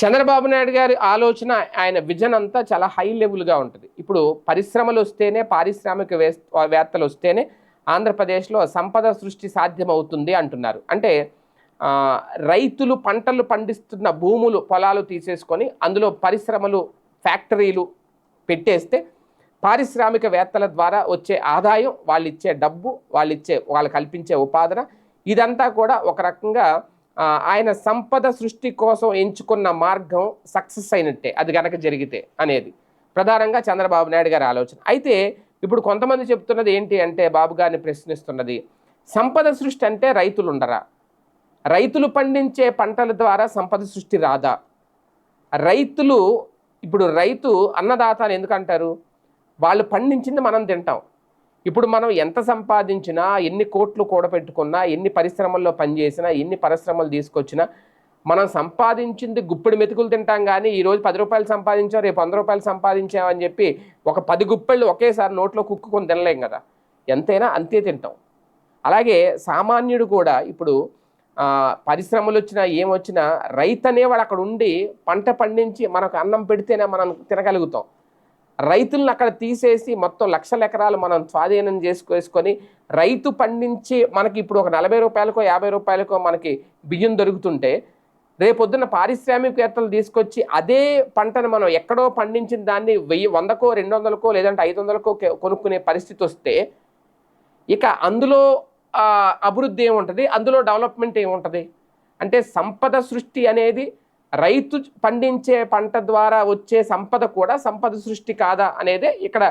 చంద్రబాబు నాయుడు గారి ఆలోచన ఆయన విజన్ అంతా చాలా హై లెవెల్గా ఉంటుంది. ఇప్పుడు పరిశ్రమలు వస్తేనే పారిశ్రామిక వేత్తలు వస్తేనే ఆంధ్రప్రదేశ్లో సంపద సృష్టి సాధ్యమవుతుంది అంటున్నారు. అంటే రైతులు పంటలు పండిస్తున్న భూములు పొలాలు తీసేసుకొని అందులో పరిశ్రమలు ఫ్యాక్టరీలు పెట్టేస్తే పారిశ్రామికవేత్తల ద్వారా వచ్చే ఆదాయం వాళ్ళు ఇచ్చే డబ్బు వాళ్ళు ఇచ్చే వాళ్ళు కల్పించే ఉపాధన ఇదంతా కూడా ఒక రకంగా ఆయన సంపద సృష్టి కోసం ఎంచుకున్న మార్గం సక్సెస్ అయినట్టే అది గనక జరిగితే అనేది. ప్రధానంగా చంద్రబాబు నాయుడు గారి ఆలోచన. అయితే ఇప్పుడు కొంతమంది చెప్తున్నది ఏంటి అంటే బాబు గారిని ప్రశ్నిస్తున్నది సంపద సృష్టి అంటే రైతులు ఉండరా రైతులు పండించే పంటల ద్వారా సంపద సృష్టి రాదా? రైతులు ఇప్పుడు రైతు అన్నదాత అని ఎందుకంటారు? వాళ్ళు పండించింది మనం తింటాం. ఇప్పుడు మనం ఎంత సంపాదించినా ఎన్ని కోట్లు కూడబెట్టుకున్నా ఎన్ని పరిశ్రమల్లో పనిచేసినా ఎన్ని పరిశ్రమలు తీసుకొచ్చినా మనం సంపాదించింది గుప్పిడి మెతుకులు తింటాం కానీ ఈరోజు పది రూపాయలు సంపాదించాం రేపు వంద రూపాయలు సంపాదించామని చెప్పి ఒక పది గుప్పెళ్ళు ఒకేసారి నోట్లో కుక్కుకొని తినలేం కదా. ఎంతైనా అంతే తింటాం. అలాగే సామాన్యుడు కూడా ఇప్పుడు పరిశ్రమలు వచ్చినా ఏమొచ్చినా రైతు అనేవాడు అక్కడ ఉండి పంట పండించి మనకు అన్నం పెడితేనే మనం తినగలుగుతాం. రైతులను అక్కడ తీసేసి మొత్తం లక్షల ఎకరాలు మనం స్వాధీనం చేసుకొని రైతు పండించి మనకి ఇప్పుడు ఒక నలభై రూపాయలకో యాభై రూపాయలకో మనకి బియ్యం దొరుకుతుంటే రేపొద్దున పారిశ్రామికవేత్తలు తీసుకొచ్చి అదే పంటను మనం ఎక్కడో పండించిన దాన్ని వెయ్యి వందకో రెండు వందలకో లేదంటే ఐదు వందలకో కొనుక్కునే పరిస్థితి వస్తే ఇక అందులో అభివృద్ధి ఏముంటుంది? అందులో డెవలప్మెంట్ ఏముంటుంది? అంటే సంపద సృష్టి అనేది రైతు పండించే పంట ద్వారా వచ్చే సంపద కూడా సంపద సృష్టి కాదా అనేది ఇక్కడ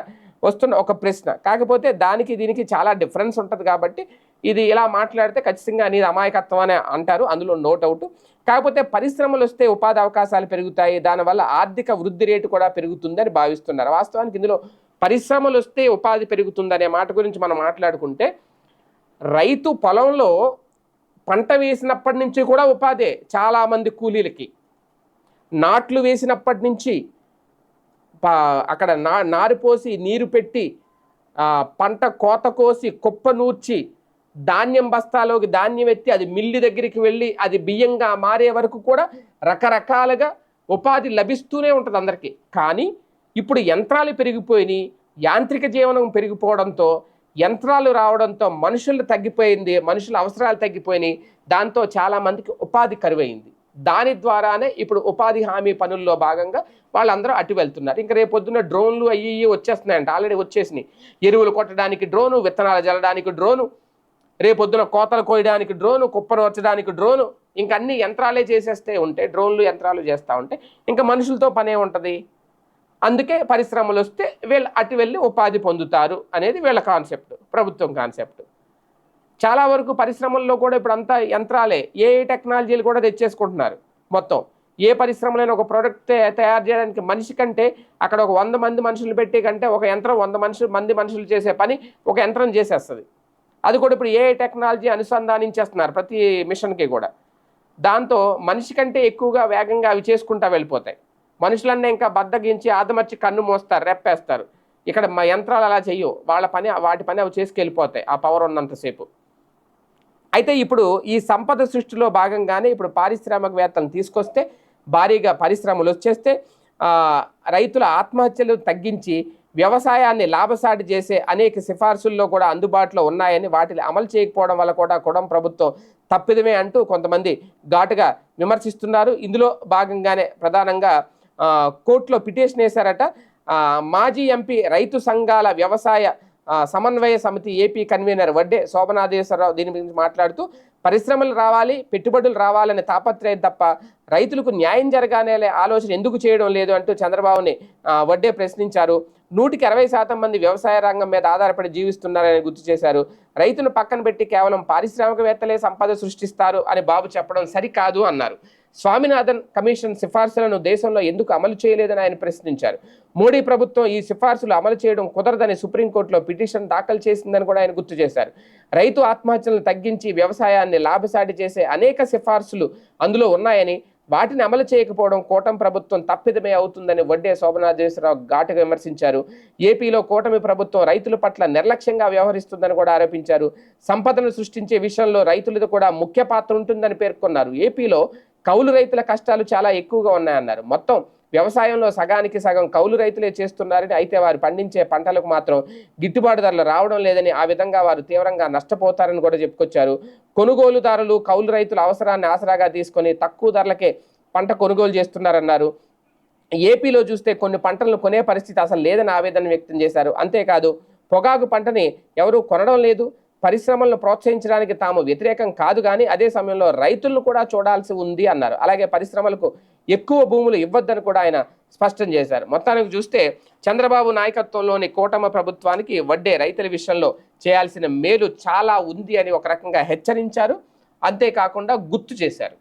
వస్తున్న ఒక ప్రశ్న. కాకపోతే దానికి దీనికి చాలా డిఫరెన్స్ ఉంటుంది కాబట్టి ఇది ఇలా మాట్లాడితే ఖచ్చితంగా అనేది అమాయకత్వం అని అంటారు. అందులో నో డౌట్. కాకపోతే పరిశ్రమలు వస్తే ఉపాధి అవకాశాలు పెరుగుతాయి. దానివల్ల ఆర్థిక వృద్ధి రేటు కూడా పెరుగుతుందని భావిస్తున్నారు. వాస్తవానికి ఇందులో పరిశ్రమలు వస్తే ఉపాధి పెరుగుతుందనే మాట గురించి మనం మాట్లాడుకుంటే రైతు పొలంలో పంట వేసినప్పటి నుంచి కూడా ఉపాధే చాలామంది కూలీలకి. నాట్లు వేసినప్పటి నుంచి పా- అక్కడ నా నారిపోసి నీరు పెట్టి పంట కోత కోసి కుప్ప నూర్చి ధాన్యం బస్తాలోకి ధాన్యం ఎత్తి అది మిల్లి దగ్గరికి వెళ్ళి అది బియ్యంగా మారే వరకు కూడా రకరకాలుగా ఉపాధి లభిస్తూనే ఉంటుంది అందరికీ. కానీ ఇప్పుడు యంత్రాలు పెరిగిపోయినాయి యాంత్రిక జీవనం పెరిగిపోవడంతో యంత్రాలు రావడంతో మనుషులు తగ్గిపోయింది మనుషుల అవసరాలు తగ్గిపోయినాయి దాంతో చాలామందికి ఉపాధి కరువైంది. దాని ద్వారానే ఇప్పుడు ఉపాధి హామీ పనుల్లో భాగంగా వాళ్ళందరూ అటు వెళ్తున్నారు. ఇంకా రేపు పొద్దున్న డ్రోన్లు అయ్యి ఇయ్యి వచ్చేస్తున్నాయంట. ఆల్రెడీ వచ్చేసినాయి. ఎరువులు కొట్టడానికి డ్రోను విత్తనాలు జల్లడానికి డ్రోను రేపొద్దున కోతలు కోయడానికి డ్రోను కుప్పనొచ్చడానికి డ్రోను ఇంకా అన్ని యంత్రాలే చేసేస్తే ఉంటే డ్రోన్లు యంత్రాలు చేస్తూ ఉంటే ఇంకా మనుషులతో పనే ఉంటుంది. అందుకే పరిశ్రమలు వస్తే వీళ్ళు అటు వెళ్ళి ఉపాధి పొందుతారు అనేది వీళ్ళ కాన్సెప్ట్ ప్రభుత్వం కాన్సెప్ట్ చాలా వరకు పరిశ్రమల్లో కూడా ఇప్పుడు అంతా యంత్రాలే ఏ టెక్నాలజీలు కూడా తెచ్చేసుకుంటున్నారు మొత్తం. ఏ పరిశ్రమలైనా ఒక ప్రోడక్ట్ తయారు చేయడానికి మనిషి కంటే అక్కడ ఒక వంద మంది మనుషులు పెట్టి కంటే ఒక యంత్రం వంద మనుషులు మంది మనుషులు చేసే పని ఒక యంత్రం చేసేస్తుంది. అది కూడా ఇప్పుడు ఏ టెక్నాలజీ అనుసంధానించేస్తున్నారు ప్రతి మిషన్కి కూడా. దాంతో మనిషి కంటే ఎక్కువగా వేగంగా అవి చేసుకుంటా వెళ్ళిపోతాయి. మనుషులన్నీ ఇంకా బద్దగించి ఆదమర్చి కన్ను మోస్తారు రెప్పేస్తారు. ఇక్కడ మా యంత్రాలు అలా చెయ్యవు. వాళ్ళ పని వాటి పని అవి చేసుకెళ్ళిపోతాయి ఆ పవర్ ఉన్నంతసేపు అయితే ఇప్పుడు ఈ సంపద సృష్టిలో భాగంగానే ఇప్పుడు పారిశ్రామికవేత్తలను తీసుకొస్తే భారీగా పరిశ్రమలు వచ్చేస్తే రైతుల ఆత్మహత్యలు తగ్గించి వ్యవసాయాన్ని లాభసాటి చేసే అనేక సిఫార్సుల్లో కూడా అందుబాటులో ఉన్నాయని వాటిని అమలు చేయకపోవడం వల్ల కూడా కుడం ప్రభుత్వం తప్పిదమే అంటూ కొంతమంది ఘాటుగా విమర్శిస్తున్నారు. ఇందులో భాగంగానే ప్రధానంగా కోర్టులో పిటిషన్ వేశారట. మాజీ ఎంపీ రైతు సంఘాల వ్యవసాయ సమన్వయ సమితి ఏపీ కన్వీనర్ వడ్డే శోభనాదేశ్వరరావు దీని గురించి మాట్లాడుతూ పరిశ్రమలు రావాలి పెట్టుబడులు రావాలనే తాపత్రయం తప్ప రైతులకు న్యాయం జరగానే ఆలోచన ఎందుకు చేయడం లేదు అంటూ చంద్రబాబుని వడ్డే ప్రశ్నించారు. నూటికి అరవై శాతం మంది వ్యవసాయ రంగం మీద ఆధారపడి జీవిస్తున్నారని గుర్తు చేశారు. రైతును పక్కన పెట్టి కేవలం పారిశ్రామికవేత్తలే సంపద సృష్టిస్తారు అని బాబు చెప్పడం సరికాదు అన్నారు. స్వామినాథన్ కమిషన్ సిఫార్సులను దేశంలో ఎందుకు అమలు చేయలేదని ఆయన ప్రశ్నించారు. మోడీ ప్రభుత్వం ఈ సిఫార్సులు అమలు చేయడం కుదరదని సుప్రీంకోర్టులో పిటిషన్ దాఖలు చేసిందని కూడా ఆయన గుర్తు చేశారు. రైతు ఆత్మహత్యలను తగ్గించి వ్యవసాయాన్ని లాభసాటి చేసే అనేక సిఫార్సులు అందులో ఉన్నాయని వాటిని అమలు చేయకపోవడం కూటమి ప్రభుత్వం తప్పిదమే అవుతుందని వడ్డే శోభనాథేశ్వరరావు ఘాటుగా విమర్శించారు. ఏపీలో కూటమి ప్రభుత్వం రైతుల పట్ల నిర్లక్ష్యంగా వ్యవహరిస్తుందని కూడా ఆరోపించారు. సంపదను సృష్టించే విషయంలో రైతులది కూడా ముఖ్య పాత్ర ఉంటుందని పేర్కొన్నారు. ఏపీలో కౌలు రైతుల కష్టాలు చాలా ఎక్కువగా ఉన్నాయన్నారు. మొత్తం వ్యవసాయంలో సగానికి సగం కౌలు రైతులే చేస్తున్నారని అయితే వారు పండించే పంటలకు మాత్రం గిట్టుబాటు ధరలు రావడం లేదని ఆ విధంగా వారు తీవ్రంగా నష్టపోతారని కూడా చెప్పుకొచ్చారు. కొనుగోలుదారులు కౌలు రైతుల అవసరాన్ని ఆసరాగా తీసుకొని తక్కువ ధరలకే పంట కొనుగోలు చేస్తున్నారన్నారు. ఏపీలో చూస్తే కొన్ని పంటలను కొనే పరిస్థితి అసలు లేదని ఆవేదన వ్యక్తం చేశారు. అంతేకాదు పొగాకు పంటని ఎవరూ కొనడం లేదు. పరిశ్రమలను ప్రోత్సహించడానికి తాము వ్యతిరేకం కాదు కానీ అదే సమయంలో రైతులను కూడా చూడాల్సి ఉంది అన్నారు. అలాగే పరిశ్రమలకు ఎక్కువ భూములు ఇవ్వద్దని కూడా ఆయన స్పష్టం చేశారు. మొత్తానికి చూస్తే చంద్రబాబు నాయకత్వంలోని కూటమ ప్రభుత్వానికి వడ్డే రైతుల విషయంలో చేయాల్సిన మేలు చాలా ఉంది అని ఒక రకంగా హెచ్చరించారు. అంతేకాకుండా గుర్తు చేశారు.